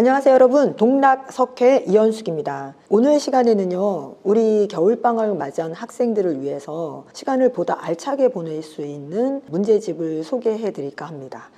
안녕하세요 여러분. 동락석회 이현숙입니다. 오늘 시간에는요 우리 겨울방학을 맞이한 학생들을 위해서 시간을 보다 알차게 보낼 수 있는 문제집을 소개해 드릴까 합니다.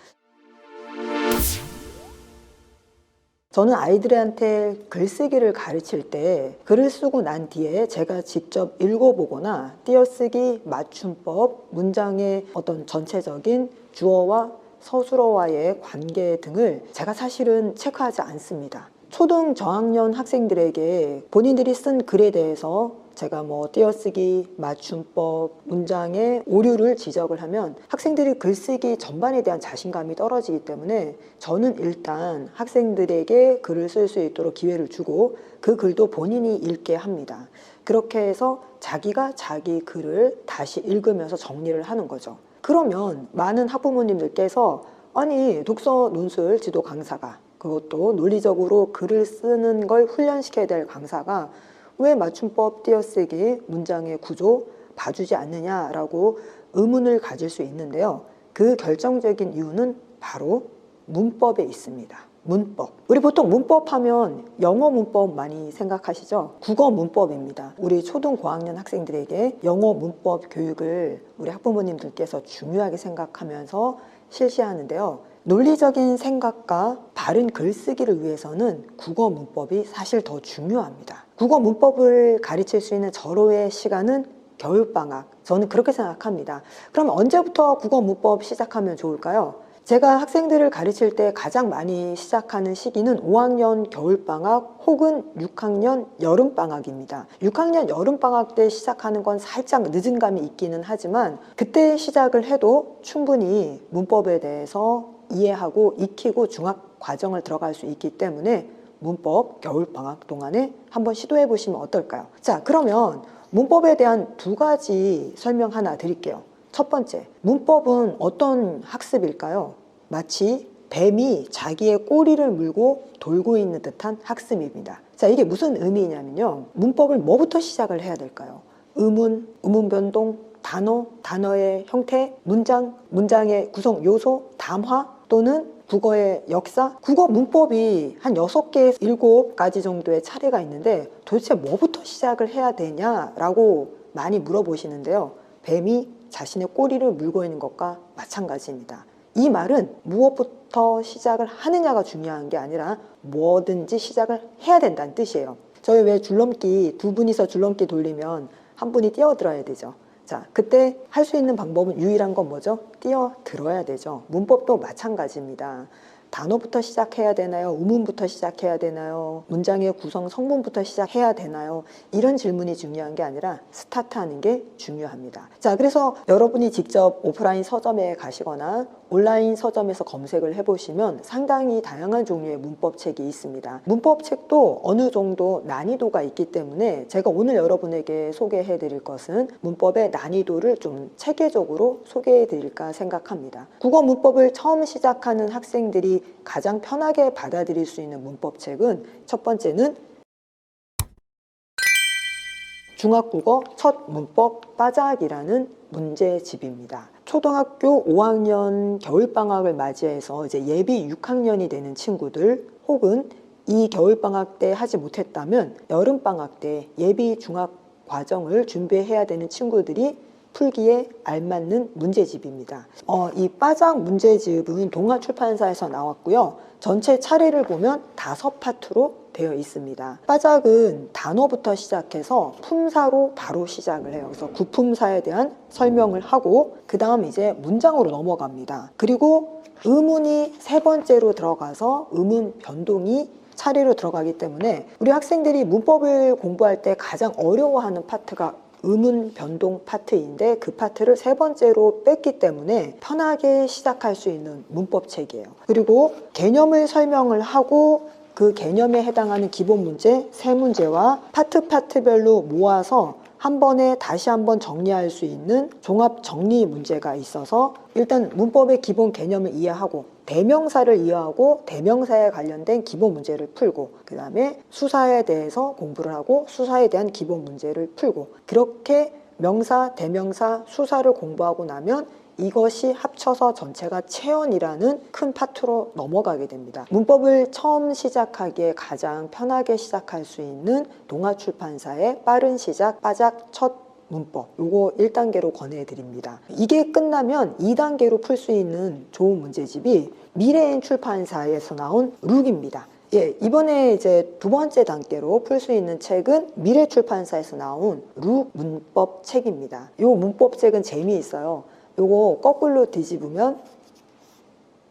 저는 아이들한테 글쓰기를 가르칠 때 글을 쓰고 난 뒤에 제가 직접 읽어보거나 띄어쓰기, 맞춤법, 문장의 어떤 전체적인 주어와 서술어와의 관계 등을 제가 사실은 체크하지 않습니다. 초등 저학년 학생들에게 본인들이 쓴 글에 대해서 제가 뭐 띄어쓰기, 맞춤법, 문장의 오류를 지적을 하면 학생들이 글쓰기 전반에 대한 자신감이 떨어지기 때문에 저는 일단 학생들에게 글을 쓸 수 있도록 기회를 주고 그 글도 본인이 읽게 합니다. 그렇게 해서 자기가 자기 글을 다시 읽으면서 정리를 하는 거죠. 그러면 많은 학부모님들께서 아니 독서 논술 지도 강사가 그것도 논리적으로 글을 쓰는 걸 훈련시켜야 될 강사가 왜 맞춤법 띄어쓰기 문장의 구조 봐주지 않느냐라고 의문을 가질 수 있는데요. 그 결정적인 이유는 바로 문법에 있습니다. 문법. 우리 보통 문법 하면 영어 문법 많이 생각하시죠? 국어 문법입니다. 우리 초등 고학년 학생들에게 영어 문법 교육을 우리 학부모님들께서 중요하게 생각하면서 실시하는데요. 논리적인 생각과 바른 글쓰기를 위해서는 국어 문법이 사실 더 중요합니다. 국어 문법을 가르칠 수 있는 절호의 시간은 겨울방학. 저는 그렇게 생각합니다. 그럼 언제부터 국어 문법 시작하면 좋을까요? 제가 학생들을 가르칠 때 가장 많이 시작하는 시기는 5학년 겨울방학 혹은 6학년 여름방학입니다. 6학년 여름방학 때 시작하는 건 살짝 늦은 감이 있기는 하지만 그때 시작을 해도 충분히 문법에 대해서 이해하고 익히고 중학 과정을 들어갈 수 있기 때문에 문법 겨울방학 동안에 한번 시도해 보시면 어떨까요? 자, 그러면 문법에 대한 두 가지 설명 하나 드릴게요. 첫 번째, 문법은 어떤 학습일까요? 마치 뱀이 자기의 꼬리를 물고 돌고 있는 듯한 학습입니다. 자, 이게 무슨 의미냐면요. 문법을 뭐부터 시작을 해야 될까요? 의문, 의문 변동, 단어, 단어의 형태, 문장, 문장의 구성 요소, 담화 또는 국어의 역사, 국어 문법이 한 6개, 7가지 정도의 차례가 있는데 도대체 뭐부터 시작을 해야 되냐라고 많이 물어보시는데요. 뱀이 자신의 꼬리를 물고 있는 것과 마찬가지입니다. 이 말은 무엇부터 시작을 하느냐가 중요한 게 아니라 뭐든지 시작을 해야 된다는 뜻이에요. 저희 왜 줄넘기 두 분이서 줄넘기 돌리면 한 분이 뛰어들어야 되죠. 자, 그때 할 수 있는 방법은 유일한 건 뭐죠? 뛰어들어야 되죠. 문법도 마찬가지입니다. 단어부터 시작해야 되나요? 우문부터 시작해야 되나요? 문장의 구성 성분부터 시작해야 되나요? 이런 질문이 중요한 게 아니라 스타트하는 게 중요합니다. 자, 그래서 여러분이 직접 오프라인 서점에 가시거나 온라인 서점에서 검색을 해보시면 상당히 다양한 종류의 문법책이 있습니다. 문법책도 어느 정도 난이도가 있기 때문에 제가 오늘 여러분에게 소개해 드릴 것은 문법의 난이도를 좀 체계적으로 소개해 드릴까 생각합니다. 국어 문법을 처음 시작하는 학생들이 가장 편하게 받아들일 수 있는 문법책은 첫 번째는 중학국어 첫 문법 빠작이라는 문제집입니다. 초등학교 5학년 겨울방학을 맞이해서 이제 예비 6학년이 되는 친구들 혹은 이 겨울방학 때 하지 못했다면 여름방학 때 예비 중학 과정을 준비해야 되는 친구들이 풀기에 알맞는 문제집입니다. 어, 이 빠작 문제집은 동아출판사에서 나왔고요. 전체 차례를 보면 다섯 파트로 되어 있습니다. 빠작은 단어부터 시작해서 품사로 바로 시작을 해요. 그래서 구품사에 대한 설명을 하고 그 다음 이제 문장으로 넘어갑니다. 그리고 의문이 세 번째로 들어가서 의문 변동이 차례로 들어가기 때문에 우리 학생들이 문법을 공부할 때 가장 어려워하는 파트가 의문 변동 파트인데 그 파트를 세 번째로 뺐기 때문에 편하게 시작할 수 있는 문법 책이에요. 그리고 개념을 설명을 하고 그 개념에 해당하는 기본 문제 세 문제와 파트 파트별로 모아서 한 번에 다시 한 번 정리할 수 있는 종합 정리 문제가 있어서 일단 문법의 기본 개념을 이해하고 대명사를 이해하고 대명사에 관련된 기본 문제를 풀고 그 다음에 수사에 대해서 공부를 하고 수사에 대한 기본 문제를 풀고 그렇게 명사, 대명사, 수사를 공부하고 나면 이것이 합쳐서 전체가 체언이라는 큰 파트로 넘어가게 됩니다. 문법을 처음 시작하기에 가장 편하게 시작할 수 있는 동아출판사의 빠른 시작 빠작 첫 문법 요거 1단계로 권해드립니다. 이게 끝나면 2단계로 풀 수 있는 좋은 문제집이 미래인 출판사에서 나온 룩입니다. 예, 이번에 이제 두 번째 단계로 풀 수 있는 책은 미래 출판사에서 나온 룩 문법 책입니다. 요 문법 책은 재미있어요. 요거 거꾸로 뒤집으면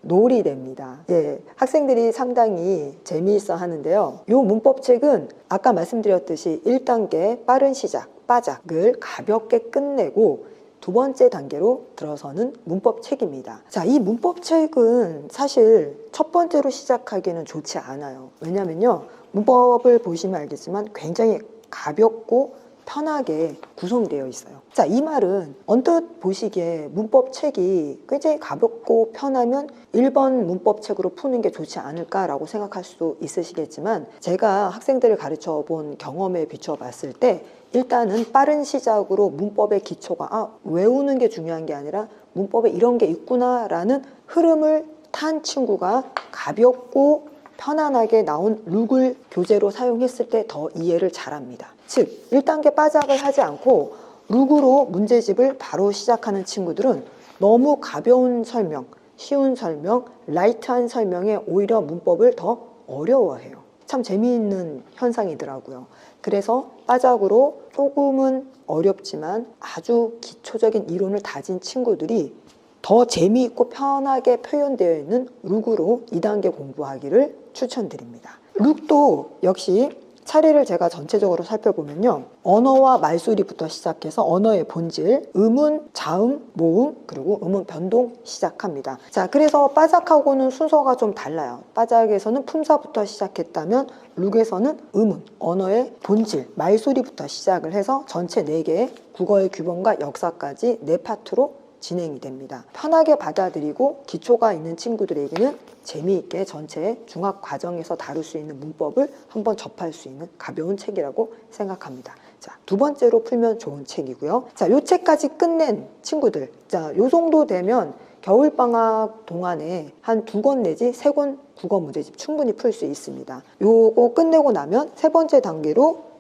놀이 됩니다. 예, 학생들이 상당히 재미있어 하는데요. 요 문법책은 아까 말씀드렸듯이 1단계 빠른 시작, 빠작을 가볍게 끝내고 두 번째 단계로 들어서는 문법책입니다. 자, 이 문법책은 사실 첫 번째로 시작하기는 좋지 않아요. 왜냐면요. 문법을 보시면 알겠지만 굉장히 가볍고 편하게 구성되어 있어요. 자, 이 말은 언뜻 보시기에 문법책이 굉장히 가볍고 편하면 1번 문법책으로 푸는 게 좋지 않을까라고 생각할 수도 있으시겠지만 제가 학생들을 가르쳐 본 경험에 비춰 봤을 때 일단은 빠른 시작으로 문법의 기초가 아, 외우는 게 중요한 게 아니라 문법에 이런 게 있구나라는 흐름을 탄 친구가 가볍고 편안하게 나온 룩을 교재로 사용했을 때 더 이해를 잘합니다. 즉, 1단계 빠작을 하지 않고 룩으로 문제집을 바로 시작하는 친구들은 너무 가벼운 설명, 쉬운 설명, 라이트한 설명에 오히려 문법을 더 어려워해요. 참 재미있는 현상이더라고요. 그래서 빠작으로 조금은 어렵지만 아주 기초적인 이론을 다진 친구들이 더 재미있고 편하게 표현되어 있는 룩으로 2단계 공부하기를 추천드립니다. 룩도 역시 차례를 제가 전체적으로 살펴보면요. 언어와 말소리부터 시작해서 언어의 본질, 음운, 자음, 모음, 그리고 음운 변동 시작합니다. 자, 그래서 빠작하고는 순서가 좀 달라요. 빠작에서는 품사부터 시작했다면 룩에서는 음운, 언어의 본질, 말소리부터 시작을 해서 전체 4개 국어의 규범과 역사까지 네 파트로 진행이 됩니다. 편하게 받아들이고 기초가 있는 친구들에게는 재미있게 전체 중학 과정에서 다룰 수 있는 문법을 한번 접할 수 있는 가벼운 책이라고 생각합니다. 자, 두 번째로 풀면 좋은 책이고요. 자, 요 책까지 끝낸 친구들. 자, 요 정도 되면 겨울방학 동안에 한 두 권 내지 세 권 국어 문제집 충분히 풀 수 있습니다. 요거 끝내고 나면 세 번째 단계로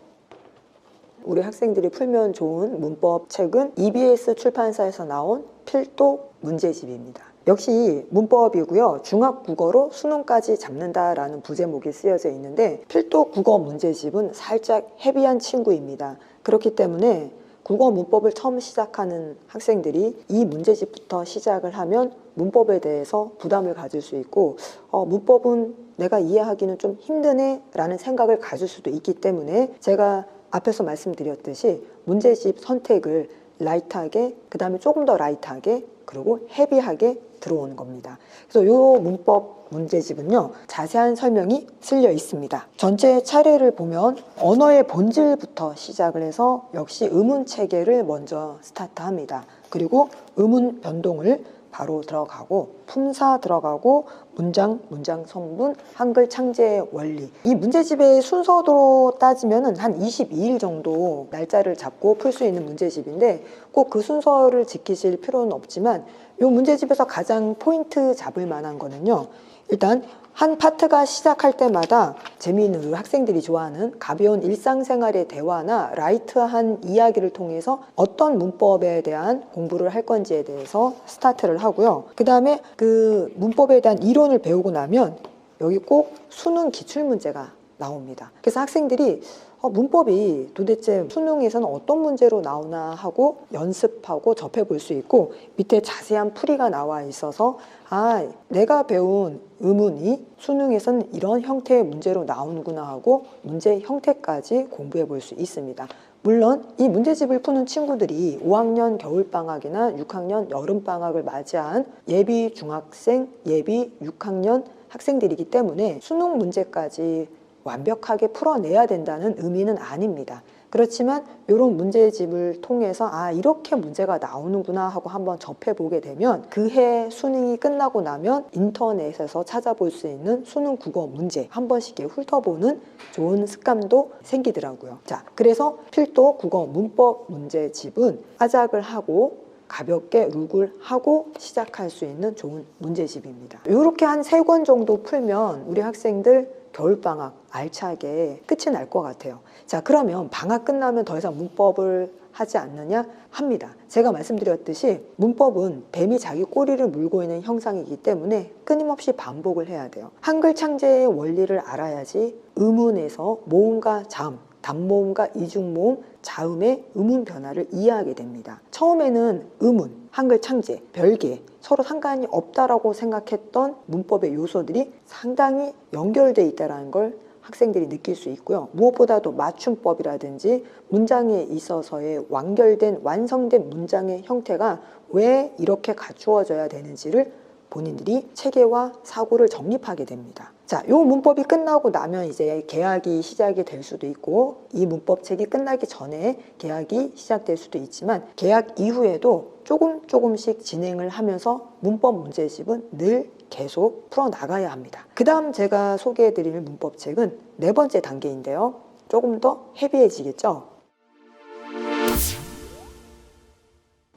우리 학생들이 풀면 좋은 문법 책은 EBS 출판사에서 나온 필독 문제집입니다. 역시 문법이고요. 중학 국어로 수능까지 잡는다라는 부제목이 쓰여져 있는데 필독 국어 문제집은 살짝 헤비한 친구입니다. 그렇기 때문에 국어 문법을 처음 시작하는 학생들이 이 문제집부터 시작을 하면 문법에 대해서 부담을 가질 수 있고 어, 문법은 내가 이해하기는 좀 힘드네 라는 생각을 가질 수도 있기 때문에 제가 앞에서 말씀드렸듯이 문제집 선택을 라이트하게 그 다음에 조금 더 라이트하게 그리고 헤비하게 들어오는 겁니다. 그래서 이 문법 문제집은요 자세한 설명이 실려 있습니다. 전체 차례를 보면 언어의 본질부터 시작을 해서 역시 의문 체계를 먼저 스타트합니다. 그리고 의문 변동을 바로 들어가고 품사 들어가고 문장, 문장 성분, 한글 창제의 원리. 이 문제집의 순서로 따지면은 한 22일 정도 날짜를 잡고 풀 수 있는 문제집인데 꼭 그 순서를 지키실 필요는 없지만 이 문제집에서 가장 포인트 잡을 만한 거는요. 일단 한 파트가 시작할 때마다 재미있는 우리 학생들이 좋아하는 가벼운 일상생활의 대화나 라이트한 이야기를 통해서 어떤 문법에 대한 공부를 할 건지에 대해서 스타트를 하고요. 그 다음에 그 문법에 대한 이론을 배우고 나면 여기 꼭 수능 기출문제가 나옵니다. 그래서 학생들이 어, 문법이 도대체 수능에서는 어떤 문제로 나오나 하고 연습하고 접해볼 수 있고 밑에 자세한 풀이가 나와 있어서 아 내가 배운 의문이 수능에서는 이런 형태의 문제로 나오는구나 하고 문제 형태까지 공부해 볼 수 있습니다. 물론 이 문제집을 푸는 친구들이 5학년 겨울방학이나 6학년 여름방학을 맞이한 예비 중학생, 예비 6학년 학생들이기 때문에 수능 문제까지 완벽하게 풀어내야 된다는 의미는 아닙니다. 그렇지만 이런 문제집을 통해서 아 이렇게 문제가 나오는구나 하고 한번 접해보게 되면 그 해 수능이 끝나고 나면 인터넷에서 찾아볼 수 있는 수능 국어 문제 한 번씩 훑어보는 좋은 습관도 생기더라고요. 자 그래서 필독 국어 문법 문제집은 아작을 하고 가볍게 룩을 하고 시작할 수 있는 좋은 문제집입니다. 이렇게 한 세 권 정도 풀면 우리 학생들 겨울방학 알차게 끝이 날 것 같아요. 자, 그러면 방학 끝나면 더 이상 문법을 하지 않느냐? 합니다. 제가 말씀드렸듯이 문법은 뱀이 자기 꼬리를 물고 있는 형상이기 때문에 끊임없이 반복을 해야 돼요. 한글 창제의 원리를 알아야지 의문에서 모음과 자음, 단모음과 이중모음, 자음의 의문 변화를 이해하게 됩니다. 처음에는 의문, 한글 창제, 별개, 서로 상관이 없다라고 생각했던 문법의 요소들이 상당히 연결돼 있다는 걸 학생들이 느낄 수 있고요. 무엇보다도 맞춤법이라든지 문장에 있어서의 완결된 완성된 문장의 형태가 왜 이렇게 갖추어져야 되는지를 본인들이 체계와 사고를 정립하게 됩니다. 자, 요 문법이 끝나고 나면 이제 계약이 시작이 될 수도 있고 이 문법책이 끝나기 전에 계약이 시작될 수도 있지만 계약 이후에도 조금 조금씩 진행을 하면서 문법 문제집은 늘 계속 풀어 나가야 합니다. 그 다음 제가 소개해 드릴 문법책은 네 번째 단계인데요. 조금 더 헤비해지겠죠?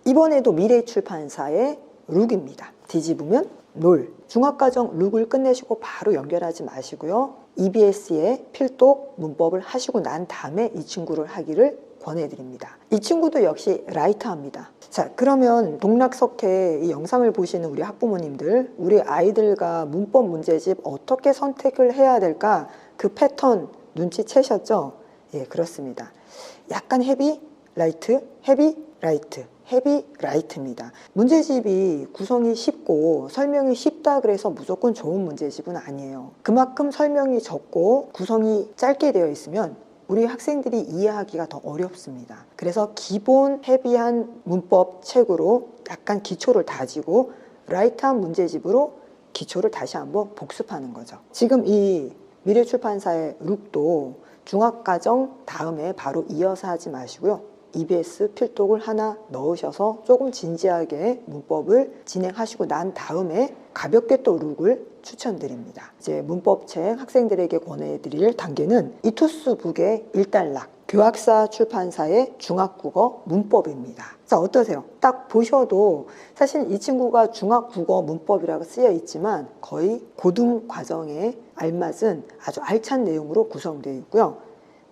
이번에도 미래 출판사의 룩입니다. 뒤집으면 롤. 중학과정 룩을 끝내시고 바로 연결하지 마시고요. EBS의 필독 문법을 하시고 난 다음에 이 친구를 하기를 권해드립니다. 이 친구도 역시 라이터합니다. 자, 그러면 동락석태 이 영상을 보시는 우리 학부모님들, 우리 아이들과 문법 문제집 어떻게 선택을 해야 될까? 그 패턴 눈치채셨죠? 예, 그렇습니다. 약간 헤비, 라이트, 헤비, 라이트, 헤비, 라이트입니다. 문제집이 구성이 쉽고 설명이 쉽다 그래서 무조건 좋은 문제집은 아니에요. 그만큼 설명이 적고 구성이 짧게 되어 있으면 우리 학생들이 이해하기가 더 어렵습니다. 그래서 기본 헤비한 문법 책으로 약간 기초를 다지고 라이트한 문제집으로 기초를 다시 한번 복습하는 거죠. 지금 이 미래출판사의 룩도 중학과정 다음에 바로 이어서 하지 마시고요. EBS 필독을 하나 넣으셔서 조금 진지하게 문법을 진행하시고 난 다음에 가볍게 또 룩을 추천드립니다. 이제 문법책 학생들에게 권해드릴 단계는 이투스 북의 일단락 교학사 출판사의 중학국어 문법입니다. 자, 어떠세요? 딱 보셔도 사실 이 친구가 중학국어 문법이라고 쓰여 있지만 거의 고등 과정에 알맞은 아주 알찬 내용으로 구성되어 있고요.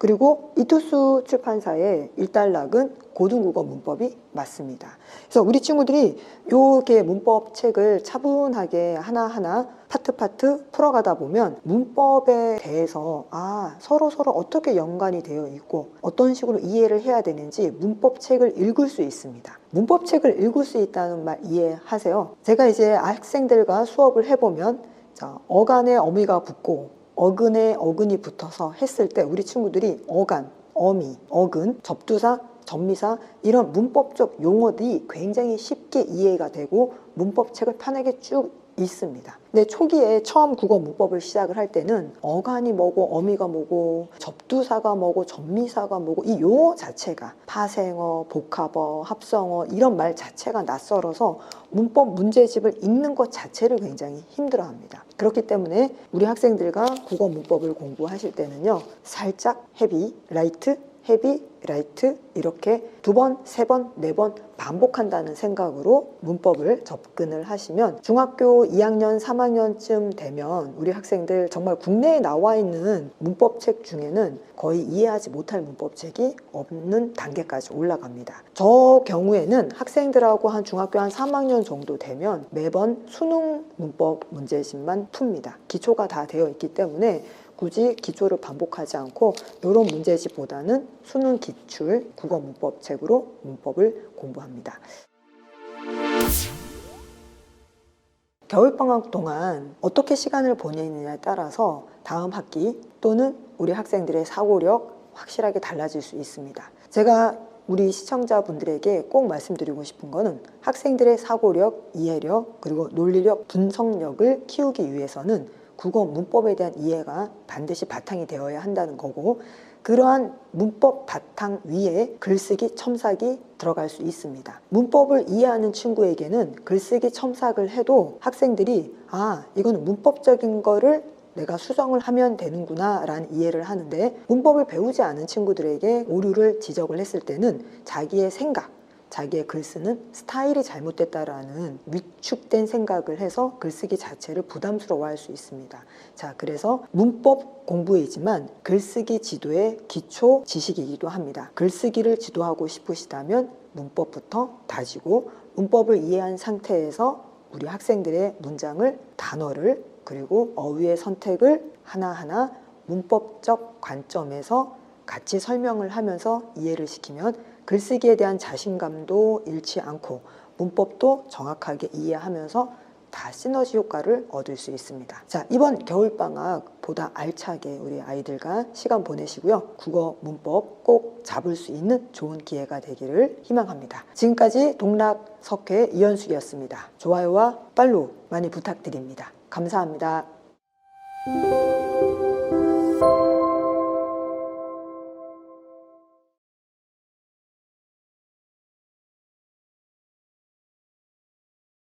그리고 이투스 출판사의 일단락은 고등국어 문법이 맞습니다. 그래서 우리 친구들이 이렇게 문법 책을 차분하게 하나하나 파트 파트 풀어가다 보면 문법에 대해서 아 서로 서로 어떻게 연관이 되어 있고 어떤 식으로 이해를 해야 되는지 문법 책을 읽을 수 있습니다. 문법 책을 읽을 수 있다는 말 이해하세요? 제가 이제 학생들과 수업을 해보면 자 어간에 어미가 붙고 어근에 어근이 붙어서 했을 때 우리 친구들이 어간, 어미, 어근, 접두사, 접미사 이런 문법적 용어들이 굉장히 쉽게 이해가 되고 문법책을 편하게 쭉 있습니다. 근데 초기에 처음 국어 문법을 시작을 할 때는 어간이 뭐고 어미가 뭐고 접두사가 뭐고 접미사가 뭐고 이 용어 자체가 파생어, 복합어, 합성어 이런 말 자체가 낯설어서 문법 문제집을 읽는 것 자체를 굉장히 힘들어합니다. 그렇기 때문에 우리 학생들과 국어 문법을 공부하실 때는요 살짝 헤비, 라이트, 헤비, 라이트 이렇게 두 번, 세 번, 네 번 반복한다는 생각으로 문법을 접근을 하시면 중학교 2학년, 3학년쯤 되면 우리 학생들 정말 국내에 나와 있는 문법책 중에는 거의 이해하지 못할 문법책이 없는 단계까지 올라갑니다. 저 경우에는 학생들하고 한 중학교 한 3학년 정도 되면 매번 수능 문법 문제집만 풉니다. 기초가 다 되어 있기 때문에 굳이 기초를 반복하지 않고 이런 문제집보다는 수능 기출 국어 문법 책으로 문법을 공부합니다. 겨울방학 동안 어떻게 시간을 보내느냐에 따라서 다음 학기 또는 우리 학생들의 사고력 확실하게 달라질 수 있습니다. 제가 우리 시청자분들에게 꼭 말씀드리고 싶은 거는 학생들의 사고력, 이해력, 그리고 논리력, 분석력을 키우기 위해서는 국어 문법에 대한 이해가 반드시 바탕이 되어야 한다는 거고 그러한 문법 바탕 위에 글쓰기 첨삭이 들어갈 수 있습니다. 문법을 이해하는 친구에게는 글쓰기 첨삭을 해도 학생들이 아, 이거는 문법적인 거를 내가 수정을 하면 되는구나 라는 이해를 하는데 문법을 배우지 않은 친구들에게 오류를 지적을 했을 때는 자기의 생각, 자기의 글 쓰는 스타일이 잘못됐다라는 위축된 생각을 해서 글쓰기 자체를 부담스러워할 수 있습니다. 자, 그래서 문법 공부이지만 글쓰기 지도의 기초 지식이기도 합니다. 글쓰기를 지도하고 싶으시다면 문법부터 다지고 문법을 이해한 상태에서 우리 학생들의 문장을 단어를 그리고 어휘의 선택을 하나하나 문법적 관점에서 같이 설명을 하면서 이해를 시키면 글쓰기에 대한 자신감도 잃지 않고 문법도 정확하게 이해하면서 다 시너지 효과를 얻을 수 있습니다. 자, 이번 겨울방학 보다 알차게 우리 아이들과 시간 보내시고요. 국어 문법 꼭 잡을 수 있는 좋은 기회가 되기를 희망합니다. 지금까지 동락 석회 이현숙이었습니다. 좋아요와 팔로우 많이 부탁드립니다. 감사합니다.